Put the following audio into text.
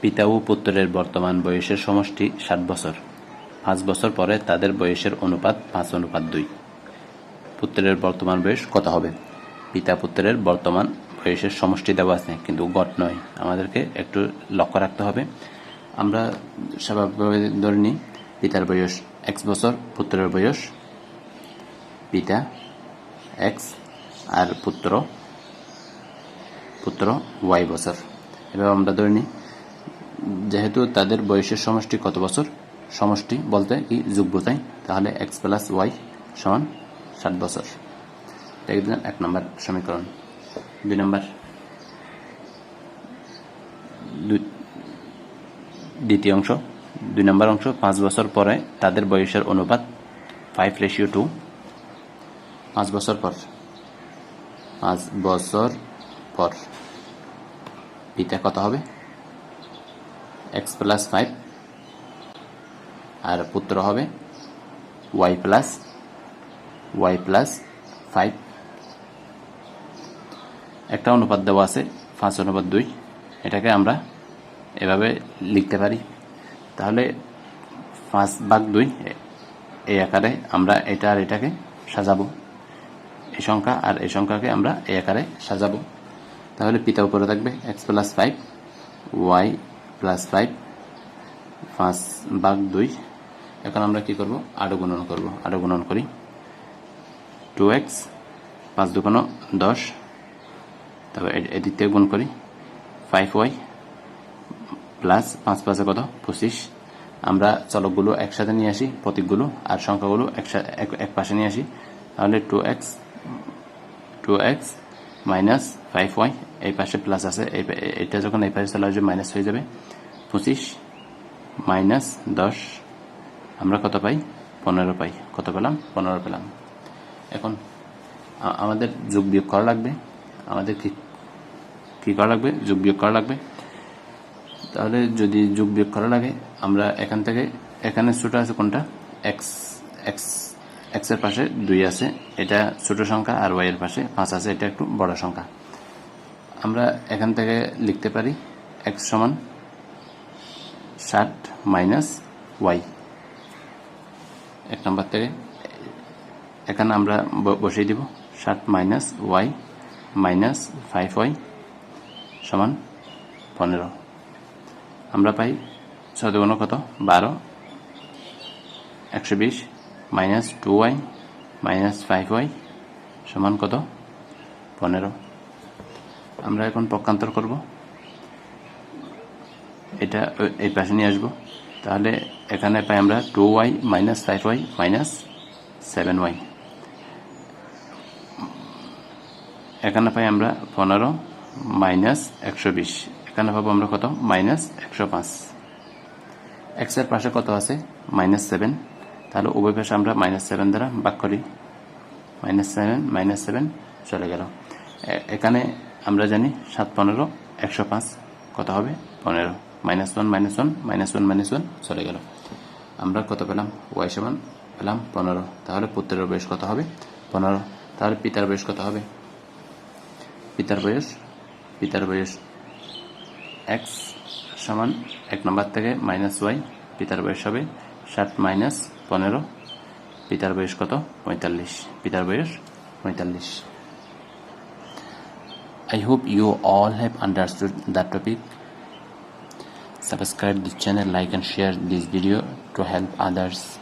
পিতা ও পুত্রের বর্তমান বয়সের সমষ্টি ষাট বছর। পাঁচ বছর পরে তাদের বয়সের অনুপাত পাঁচ অনুপাত দুই। পুত্রের বর্তমান বয়স কত হবে? পিতা পুত্রের বর্তমান বয়সের সমষ্টি দেওয়া আছে, কিন্তু গট নয়। আমাদেরকে একটু লক্ষ্য রাখতে হবে। আমরা স্বাভাবিকভাবে ধরে নিই, পিতার বয়স এক্স বছর, পুত্রের বয়স পিতা এক্স আর পুত্র পুত্র ওয়াই বছর। এবার আমরা ধরে নিই যেহেতু তাদের বয়সের সমষ্টি কত বছর? সমষ্টি বলতে কি যুগ বোঝায় তাহলে এক্স প্লাস ওয়াই সমান ষাট বছর। এটা এক নম্বর সমীকরণ। দুই নম্বর। দ্বিতীয় অংশ। দুই নম্বর অংশ, পাঁচ বছর পরে তাদের বয়সের অনুপাত ফাইভ রেশিও টু পাঁচ বছর পর। পাঁচ বছর পর। পিতা কত হবে? এক্স প্লাস ফাইভ আর পুত্র হবে Y plus Y plus five একটা অনুপাত দেওয়া আছে, পাঁচ অনুপাত দুই। এটাকে আমরা এভাবে লিখতে পারি। তাহলে পাঁচ ভাগ দুই এই আকারে আমরা এটা আর এটাকে সাজাবো। এই সংখ্যা আর এই সংখ্যাকে আমরা এই আকারে সাজাবো। তাহলে পিতা উপরে থাকবে X plus five Y plus five পাঁচ ভাগ দুই। এখন আমরা কি করব? আরও গুণন করব। আরও গুণন করি। টু এক্স পাঁচ দুগুণ দশ। তারপর এদিক থেকে গুণ করি। ফাইভ ওয়াই প্লাস পাঁচ পাঁচে কত? পঁচিশ। আমরা চলকগুলো একসাথে নিয়ে আসি, প্রতীকগুলো আর সংখ্যাগুলো একসাথে এক এক পাশে নিয়ে আসি। তাহলে two X two X minus five Y এই পাশে প্লাস আছে এটা যখন এই পাশে চলে আসবে মাইনাস হয়ে যাবে, পঁচিশ মাইনাস দশ, আমরা কত পাই? পনেরো পাই। কত পেলাম? পনেরো পেলাম। এখন আমাদের যোগ বিয়োগ করা লাগবে। আমাদের কি কি করা লাগবে? যোগ বিয়োগ করা লাগবে। তাহলে যদি যোগ বিয়োগ করা লাগে, আমরা এখান থেকে, এখানে ছোটো আছে কোনটা? এক্স এক্স এক্সের পাশে দুই আছে। এটা ছোট সংখ্যা আর ওয়াই এর পাশে পাঁচ আছে। এটা একটু বড় সংখ্যা। আমরা এখান থেকে লিখতে পারি এক্স সমান ষাট মাইনাস ওয়াই এক নম্বর থেকে এখানে আমরা বসিয়ে দিব ষাট minus Y minus five Y সমান পনেরো। আমরা পাই চৌদ্দ কত? বারো। একশো বিশ minus two Y minus five Y সমান কত? পনেরো। আমরা এখন পক্ষান্তর করব। এটা, এই পাশে নিয়ে আসব। তাহলে এখানে পাই আমরা two Y minus five Y minus seven Y এখানে পাই আমরা পনেরো মাইনাস একশো বিশ। এখানে পাবো আমরা কত? মাইনাস একশো পাঁচ। এক্সের পাশে কত আছে? মাইনাস সেভেন তাহলে উভয় পাশে আমরা মাইনাস সেভেন দ্বারা ভাগ করি। মাইনাস সেভেন মাইনাস সেভেন চলে গেল। এখানে আমরা জানি সাত পনেরো, একশো পাঁচ, কত হবে? পনেরো। Minus one minus one minus one minus one, চলে গেল। আমরা কত পেলাম? ওয়াই সমান পেলাম পনেরো। তাহলে পুত্রের বয়স কত হবে? পনেরো। তাহলে পিতার বয়স কত হবে? পিতার বয়স পিতার বয়স এক্স সমান এক নম্বর থেকে মাইনাস ওয়াই, পিতার বয়স হবে ষাট মাইনাস পনেরো, পিতার বয়স কত? পঁয়তাল্লিশ। পিতার বয়স পঁয়তাল্লিশ। I hope you all have understood that topic. Subscribe this channel, like and share this video to help others.